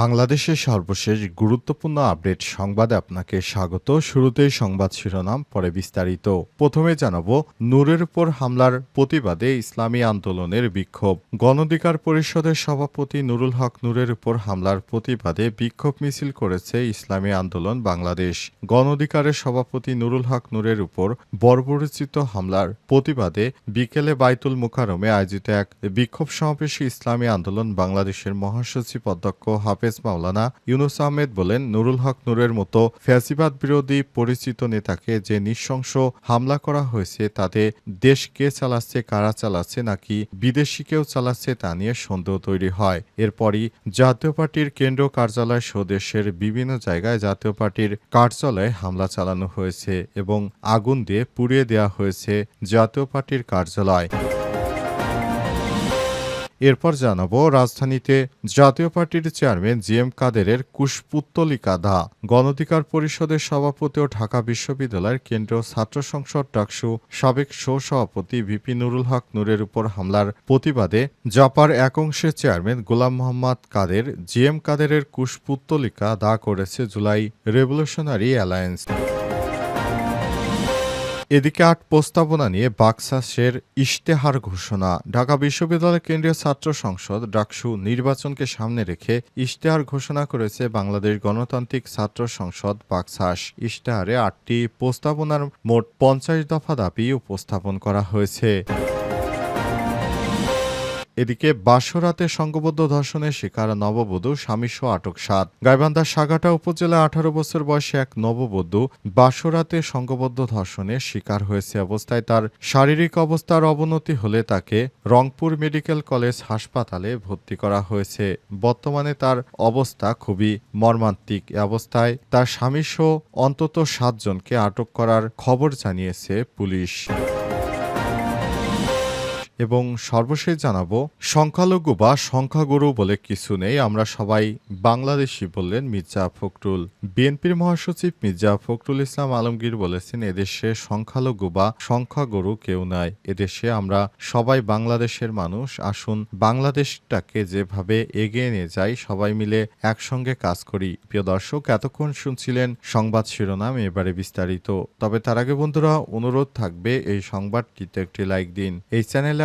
বাংলাদেশের সর্বশেষ গুরুত্বপূর্ণ আপডেট সংবাদে আপনাকে স্বাগত। শুরুতেই সংবাদ শিরোনাম, পরে বিস্তারিত। প্রথমে জানাব, নূরের উপর হামলার প্রতিবাদে ইসলামী আন্দোলনের বিক্ষোভ। গণধিকার পরিষদের সভাপতি নুরুল হক নূরের উপর হামলার প্রতিবাদে বিক্ষোভ মিছিল করেছে ইসলামী আন্দোলন বাংলাদেশ। গণধিকারের সভাপতি নুরুল হক নূরের উপর বর্বরচিত হামলার প্রতিবাদে বিকেলে বাইতুল মুকারমে আয়োজিত এক বিক্ষোভ সমাবেশে ইসলামী আন্দোলন বাংলাদেশের মহাসচিব অধ্যক্ষ হাফেজ মাওলানা ইউনুস আহমেদ বলেন, নুরুল হক নূরের মতো ফ্যাসিবাদ বিরোধী পরিচিত নেতাকে যে নৃশংস হামলা করা হয়েছে, তাতে দেশ কে চালাচ্ছে, কারা চালাচ্ছে, নাকি বিদেশি কেউ চালাচ্ছে, তা নিয়ে সন্দেহ তৈরি হয়। এরপরই জাতীয় পার্টির কেন্দ্র কার্যালয় সহ দেশের বিভিন্ন জায়গায় জাতীয় পার্টির কার্যালয়ে হামলা চালানো হয়েছে এবং আগুন দিয়ে পুড়িয়ে দেওয়া হয়েছে জাতীয় পার্টির কার্যালয়। এরপর জানাব, রাজধানীতে জাতীয় পার্টির চেয়ারম্যান জি এম কাদেরের কুশপুত্তলিকা দা গণধিকার পরিষদের সভাপতি ও ঢাকা বিশ্ববিদ্যালয়ের কেন্দ্রীয় ছাত্র সংসদ ডাকসু সাবেক সহ সভাপতি ভিপি নুরুল হক নূরের উপর হামলার প্রতিবাদে জাপার এক অংশের chairman Golam Mohammad Kader G M কাদেরের কুশপুত্তলিকা দা করেছে জুলাই রেভলিউশনারি অ্যালায়েন্স। এদিকে আট প্রস্তাবনা নিয়ে বাক্সাসের ইশতেহার ঘোষণা। ঢাকা বিশ্ববিদ্যালয় কেন্দ্রীয় ছাত্র সংসদ ডাকসু নির্বাচনকে সামনে রেখে ইশতেহার ঘোষণা করেছে বাংলাদেশ গণতান্ত্রিক ছাত্র সংসদ বাক্সাস। ইশতেহারে আটটি প্রস্তাবনার মোট পঞ্চাশ দফা দাবি উপস্থাপন করা হয়েছে। এদিকে বাসরাতে সংঘবদ্ধ ধর্ষণের শিকার নববধূ স্বামীসহ আটক সাত। গাইবান্ধার সাগাটা উপজেলায় আঠারো বছর বয়সে এক নববধূ বাসরাতে সংঘবদ্ধ ধর্ষণের শিকার হয়েছে অবস্থায় তার শারীরিক অবস্থার অবনতি হলে তাকে রংপুর মেডিকেল কলেজ হাসপাতালে ভর্তি করা হয়েছে। বর্তমানে তার অবস্থা খুবই মর্মান্তিক অবস্থায় তার স্বামীসহ অন্তত সাতজনকে আটক করার খবর জানিয়েছে পুলিশ। এবং সর্বশেষ জানাব, সংখ্যালঘু বা সংখ্যাগুরু বলে কিছু নেই। আমরা সবাই বাংলাদেশি বললেন মির্জা ফখরুল। বিএনপির মহাসচিব মির্জা ফখরুল ইসলাম আলমগীর বলেছেন, এদেশে সংখ্যালঘু বা সংখ্যাগুরু কেউ নাই। এদেশে আমরা সবাই বাংলাদেশের মানুষ। আসুন বাংলাদেশটাকে যেভাবে এগিয়ে নিয়ে যাই, সবাই মিলে একসঙ্গে কাজ করি। প্রিয় দর্শক, এতক্ষণ শুনছিলেন সংবাদ শিরোনাম, এবারে বিস্তারিত। তবে তার আগে বন্ধুরা, অনুরোধ থাকবে এই সংবাদটিতে একটি লাইক দিন। এই চ্যানেলে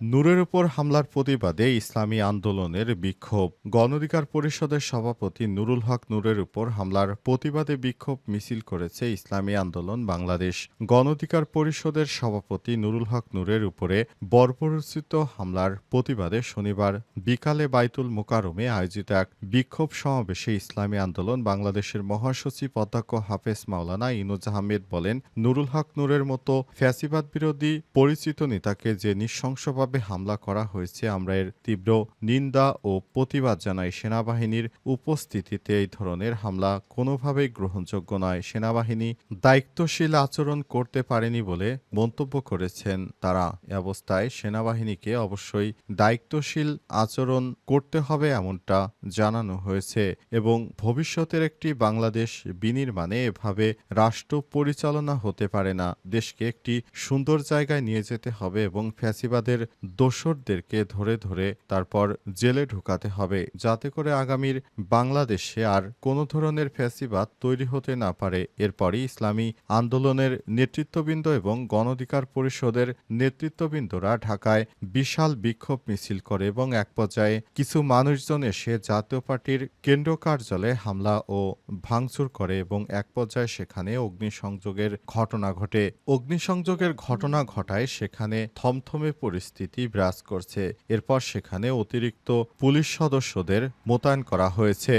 নূরের উপর হামলার প্রতিবাদে ইসলামী আন্দোলনের বিক্ষোভ। গণধিকার পরিষদের সভাপতি নুরুল হক নূরের উপর হামলার প্রতিবাদে বিক্ষোভ মিছিল করেছে ইসলামী আন্দোলন বাংলাদেশ। গণধিকার পরিষদের সভাপতি নুরুল হক নূরের উপরে বর্বরচিত হামলার প্রতিবাদে শনিবার বিকালে বাইতুল মোকারমে আয়োজিত এক বিক্ষোভ সমাবেশে ইসলামী আন্দোলন বাংলাদেশের মহাসচিব অধ্যক্ষ হাফেজ মাওলানা ইনুজ আহমেদ বলেন, নুরুল হক নূরের মতো ফ্যাসিবাদ বিরোধী পরিচিত নেতাকে যে নৃশংসভাবে ভাবে হামলা করা হয়েছে। আমরা এর তীব্র নিন্দা ও প্রতিবাদ জানাই সেনাবাহিনীর উপস্থিতিতে এই ধরনের হামলা কোনোভাবেই গ্রহণযোগ্য নয়। সেনাবাহিনী দায়িত্বশীল আচরণ করতে পারেনি বলে মন্তব্য করেছেন তারা। অবস্থায় সেনাবাহিনীকে অবশ্যই দায়িত্বশীল আচরণ করতে হবে এমনটা জানানো হয়েছে এবং ভবিষ্যতের একটি বাংলাদেশ বিনির্মাণে এভাবে রাষ্ট্র পরিচালনা হতে পারে না। দেশকে একটি সুন্দর জায়গায় নিয়ে যেতে হবে এবং ফ্যাসিবাদের দোসরদেরকে ধরে ধরে তারপর জেলে ঢুকাতে হবে, যাতে করে আগামীর বাংলাদেশে আর কোনো ধরনের ফ্যাসিবাদ তৈরি হতে না পারে। এরপরই ইসলামী আন্দোলনের নেতৃত্ববৃন্দ এবং গণধিকার পরিষদের নেতৃত্ববৃন্দরা ঢাকায় বিশাল বিক্ষোভ মিছিল করে এবং এক পর্যায়ে কিছু মানুষজন এসে জাতীয় পার্টির কেন্দ্র কার্যালয়ে হামলা ও ভাঙচুর করে এবং এক পর্যায়ে সেখানে অগ্নিসংযোগের ঘটনা ঘটে। অগ্নিসংযোগের ঘটনা ঘটায় সেখানে থমথমে পরিস্থিতি বিরাজ করছে। এরপর সেখানে অতিরিক্ত পুলিশ সদস্যদের মোতায়েন করা হয়েছে।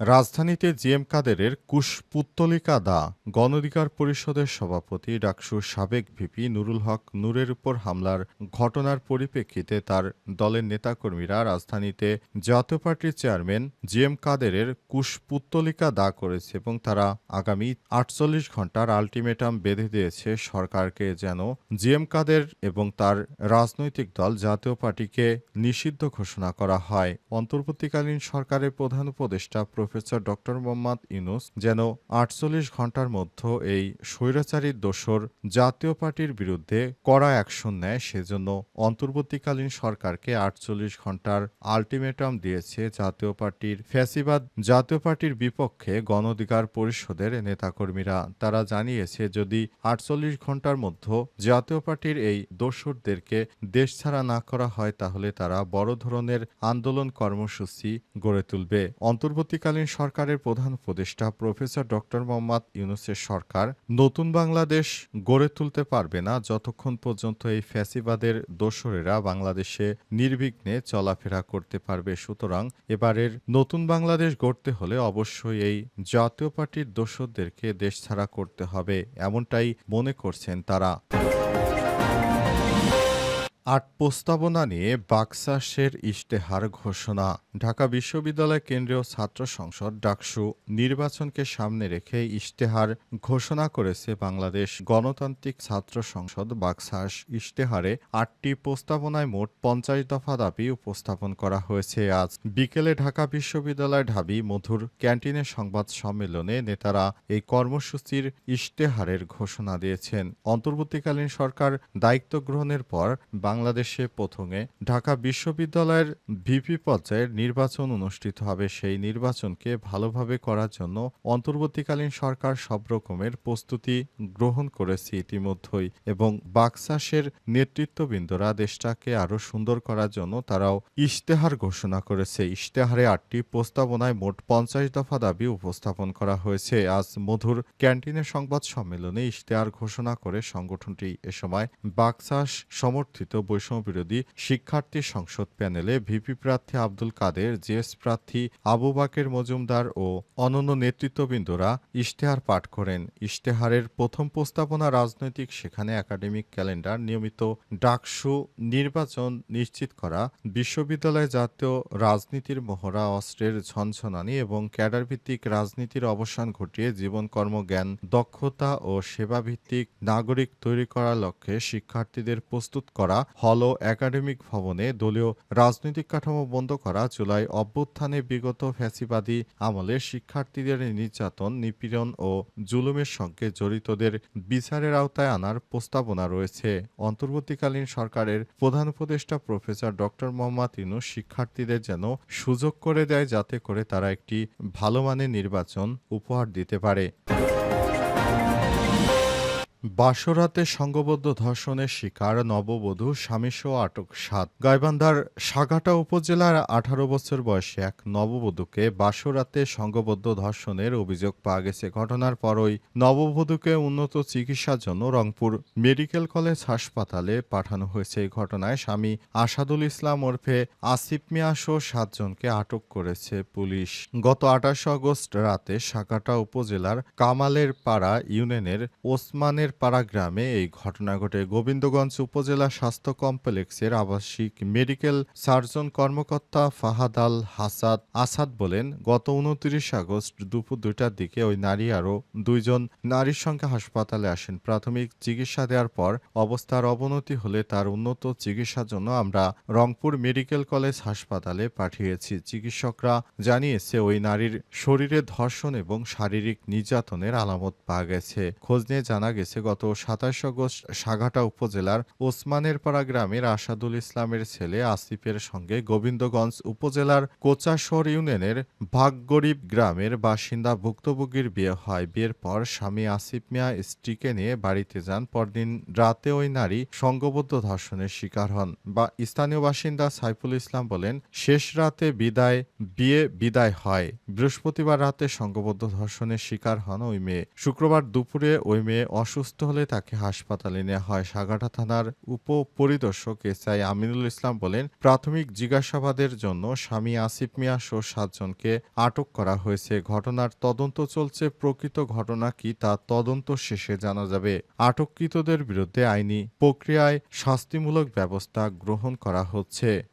রাজধানীতে জিএম কাদেরের কুশপুত্তলিকা দা গণঅধিকার পরিষদের সভাপতি ডাকসুর সাবেক ভিপি নুরুল হক নূরের উপর হামলার ঘটনার পরিপ্রেক্ষিতে তার দলের নেতাকর্মীরা রাজধানীতে জাতীয় পার্টির চেয়ারম্যান জিএম কাদেরের কুশপুত্তলিকা দা করেছে এবং তারা আগামী আটচল্লিশ ঘণ্টার আলটিমেটাম বেঁধে দিয়েছে সরকারকে যেন জিএম কাদের এবং তার রাজনৈতিক দল জাতীয় পার্টিকে নিষিদ্ধ ঘোষণা করা হয়। অন্তর্বর্তীকালীন সরকারের প্রধান উপদেষ্টা প্রফেসর ডক্টর মোহাম্মদ ইউনুস যেন আটচল্লিশ ঘণ্টার মধ্যে এই স্বৈরাচারীর দোসর জাতীয় পার্টির বিরুদ্ধে কড়া অ্যাকশন নেয়, সেজন্য অন্তর্বর্তীকালীন সরকারকে আটচল্লিশ ঘণ্টার আলটিমেটাম দিয়েছে জাতীয় পার্টির ফ্যাসিবাদ। জাতীয় পার্টির বিপক্ষে গণ অধিকার পরিষদের নেতাকর্মীরা তারা জানিয়েছে, যদি আটচল্লিশ ঘণ্টার মধ্যে জাতীয় পার্টির এই দোসরদেরকে দেশ ছাড়া না করা হয়, তাহলে তারা বড় ধরনের আন্দোলন কর্মসূচি গড়ে তুলবে। অন্তর্বর্তীকালীন সরকারের প্রধান উপদেষ্টা প্রফেসর ডক্টর মোহাম্মদ ইউনুসের সরকার নতুন বাংলাদেশ গড়ে তুলতে পারবে না যতক্ষণ পর্যন্ত এই ফ্যাসিবাদের দোসরেরা বাংলাদেশে নির্বিঘ্নে চলাফেরা করতে পারবে। সুতরাং এবারের নতুন বাংলাদেশ গড়তে হলে অবশ্যই এই জাতীয় পার্টির দোসরদেরকে দেশ ছাড়া করতে হবে, এমনটাই মনে করছেন তারা। আট প্রস্তাবনা নিয়ে বাকসাসের ইশতেহার ঘোষণা। ঢাকা বিশ্ববিদ্যালয় কেন্দ্রীয় ছাত্র সংসদ ডাকসু নির্বাচনকে সামনে রেখে ইশতেহার ঘোষণা করেছে বাংলাদেশ গণতান্ত্রিক ছাত্র সংসদ বাকসাস ইশতেহারে। আটটি প্রস্তাবনায় মোট পঞ্চাশ দফা দাবি উপস্থাপন করা হয়েছে। আজ বিকেলে ঢাকা বিশ্ববিদ্যালয় ঢাবি মধুর ক্যান্টিনে সংবাদ সম্মেলনে নেতারা এই কর্মসূচির ইশতেহারের ঘোষণা দিয়েছেন। অন্তর্বর্তীকালীন সরকার দায়িত্ব গ্রহণের পর বাংলাদেশে প্রথমে ঢাকা বিশ্ববিদ্যালয়ের ভিপি পর্যায়ের নির্বাচন অনুষ্ঠিত হবে। সেই নির্বাচনকে ভালোভাবে করার জন্য অন্তর্বর্তীকালীন সরকার সব রকমের প্রস্তুতি গ্রহণ করেছে ইতিমধ্যেই এবং বাকসাসের নেতৃত্ববৃন্দরা দেশটাকে আরও সুন্দর করার জন্য তারাও ইশতেহার ঘোষণা করেছে। ইশতেহারে আটটি প্রস্তাবনায় মোট পঞ্চাশ দফা দাবি উপস্থাপন করা হয়েছে। আজ মধুর ক্যান্টিনের সংবাদ সম্মেলনে ইশতেহার ঘোষণা করে সংগঠনটি এ সময় বাকসাস সমর্থিত বৈষম্য বিরোধী শিক্ষার্থী সংসদ প্যানেলে ভিপি প্রার্থী আব্দুল কাদের, জেএস প্রার্থী আবু বাকের মজুমদার ও অনন্য নেতৃত্ববৃন্দরা ইশতেহার পাঠ করেন। ইশতেহারের প্রথম প্রস্তাবনা রাজনৈতিক, সেখানে একাডেমিক ক্যালেন্ডার নিয়মিত ডাকসু নির্বাচন নিশ্চিত করা, বিশ্ববিদ্যালয়ে জাতীয় রাজনীতির মহড়া অস্ত্রের ঝনঝনানি এবং ক্যাডারভিত্তিক রাজনীতির অবসান ঘটিয়ে জীবন কর্মজ্ঞান, দক্ষতা ও সেবাভিত্তিক নাগরিক তৈরি করার লক্ষ্যে শিক্ষার্থীদের প্রস্তুত করা হল একাডেমিক ভবনে দলীয় রাজনৈতিক কাঠামো বন্ধ করা, জুলাই অভ্যুত্থানে বিগত ফ্যাসিবাদী আমলে শিক্ষার্থীদের নির্যাতন, নিপীড়ন ও জুলুমের সঙ্গে জড়িতদের বিচারের আওতায় আনার প্রস্তাবনা রয়েছে। অন্তর্বর্তীকালীন সরকারের প্রধান উপদেষ্টা প্রফেসর ডক্টর মোহাম্মদ ইনু শিক্ষার্থীদের যেন সুযোগ করে দেয়, যাতে করে তারা একটি ভালো মানের নির্বাচন উপহার দিতে পারে। বাসরাতে সংঘবদ্ধ ধর্ষণের শিকার নববধূ স্বামীসহ আটক সাত। গাইবান্ধার সাগাটা উপজেলার আঠারো বছর বয়সে এক নববধূকে বাসরাতে সংঘবদ্ধ ধর্ষণের অভিযোগ পাওয়া গেছে। ঘটনার পরই নববধূকে উন্নত চিকিৎসার জন্য রংপুর মেডিকেল কলেজ হাসপাতালে পাঠানো হয়েছে। এই ঘটনায় স্বামী আসাদুল ইসলাম ওরফে আসিফ মিয়া সহ সাতজনকে আটক করেছে পুলিশ। গত আঠাশ আগস্ট রাতে সাগাটা উপজেলার কামালের পাড়া ইউনিয়নের ওসমানের পাড়া গ্রামে এই ঘটনা ঘটে। গোবিন্দগঞ্জ উপজেলা স্বাস্থ্য কমপ্লেক্সের আবাসিক মেডিকেল সার্জন কর্মকর্তা ফাহাদ আল হাসাদ আসাদ বলেন, গত উনত্রিশ আগস্ট দুপুর দুইটার দিকে ওই নারী আরও দুইজন নারীর সঙ্গে হাসপাতালে আসেন। প্রাথমিক চিকিৎসা দেওয়ার পর অবস্থার অবনতি হলে তার উন্নত চিকিৎসার জন্য আমরা রংপুর মেডিকেল কলেজ হাসপাতালে পাঠিয়েছি। চিকিৎসকরা জানিয়েছে, ওই নারীর শরীরে ধর্ষণ এবং শারীরিক নির্যাতনের আলামত পাওয়া গেছে। খোঁজ নিয়ে জানা গেছে গত সাতাশ আগস্ট সাঘাটা উপজেলার ওসমানের পাড়া গ্রামের আসাদুল ইসলামের ছেলে আসিফের সঙ্গে গোবিন্দগঞ্জ উপজেলার কোচাশর ইউনিয়নের ভাগগরিব গ্রামের বাসিন্দা ভুক্তভোগীর বিয়ে হয়। বিয়ের পর স্বামী আসিফ মিয়া স্ত্রীকে নিয়ে বাড়িতে যান। পরদিন রাতে ওই নারী সংঘবদ্ধ ধর্ষণের শিকার হন বা স্থানীয় বাসিন্দা সাইফুল ইসলাম বলেন, শেষ রাতে বিদায়, বিয়ে বিদায় হয়। বৃহস্পতিবার রাতে সংঘবদ্ধ ধর্ষণের শিকার হন ওই মেয়ে। শুক্রবার দুপুরে ওই মেয়ে অসুস্থ ক্ষতিগ্রস্ত হলে তাকে হাসপাতালে নেওয়া হয়। সাগাটা থানার উপপরিদর্শক এসআই আমিনুল ইসলাম বলেন, প্রাথমিক জিজ্ঞাসাবাদের জন্য স্বামী আসিফ মিয়া সহ সাতজনকে আটক করা হয়েছে। ঘটনার তদন্ত চলছে। প্রকৃত ঘটনা কি তা তদন্ত শেষে জানা যাবে। আটককৃতদের বিরুদ্ধে আইনি প্রক্রিয়ায় শাস্তিমূলক ব্যবস্থা গ্রহণ করা হচ্ছে।